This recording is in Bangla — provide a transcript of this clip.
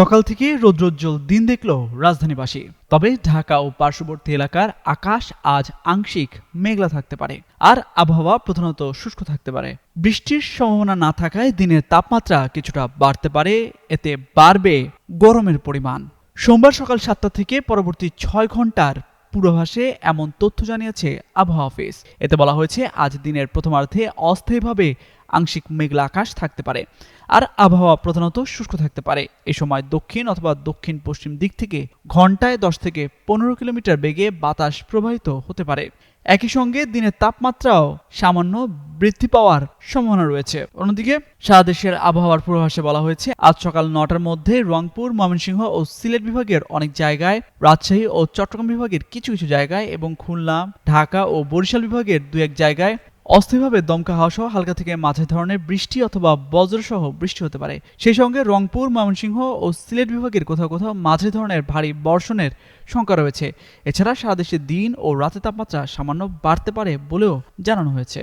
সকাল থেকে রৌদ্রোজ্জ্বল দিন দেখল রাজধানীবাসী। তবে ঢাকা ও পার্শ্ববর্তী এলাকার আকাশ আজ আংশিক মেঘলা থাকতে পারে। আর আবহাওয়া প্রধানত শুষ্ক থাকতে পারে। বৃষ্টির সম্ভাবনা না থাকায় দিনের তাপমাত্রা কিছুটা বাড়তে পারে। এতে বাড়বে গরমের পরিমাণ। সোমবার সকাল সাতটা থেকে পরবর্তী ছয় ঘণ্টার পূর্বাভাসে এমন তথ্য জানিয়েছে আবহাওয়া অফিস। এতে বলা হয়েছে, আজ দিনের প্রথমার্ধে অস্থায়ীভাবে আংশিক মেঘলা আকাশ থাকতে পারে। আর আবহাওয়া প্রধানত শুষ্ক থাকতে পারে। এ সময় দক্ষিণ অথবা দক্ষিণ পশ্চিম দিক থেকে ঘন্টায় দশ থেকে পনেরো কিলোমিটার বেগে বাতাস প্রবাহিত হতে পারে। একই সঙ্গে দিনের তাপমাত্রাও সামান্য বৃদ্ধি পাওয়ার সম্ভাবনা রয়েছে। অন্যদিকে সারা দেশের আবহাওয়ার পূর্বাভাসে বলা হয়েছে, আজ সকাল নটার মধ্যে রংপুর, ময়মনসিংহ ও সিলেট বিভাগের অনেক জায়গায়, রাজশাহী ও চট্টগ্রাম বিভাগের কিছু কিছু জায়গায় এবং খুলনা, ঢাকা ও বরিশাল বিভাগের দু এক জায়গায় অস্থায়ীভাবে দমকা হাওয়া সহ হালকা থেকে মাঝে ধরনের বৃষ্টি অথবা বজ্রসহ বৃষ্টি হতে পারে। সেই সঙ্গে রংপুর, ময়মনসিংহ ও সিলেট বিভাগের কোথাও কোথাও মাঝে ধরনের ভারী বর্ষণের শঙ্কা রয়েছে। এছাড়া সারা দেশে দিন ও রাতের তাপমাত্রা সামান্য বাড়তে পারে বলেও জানানো হয়েছে।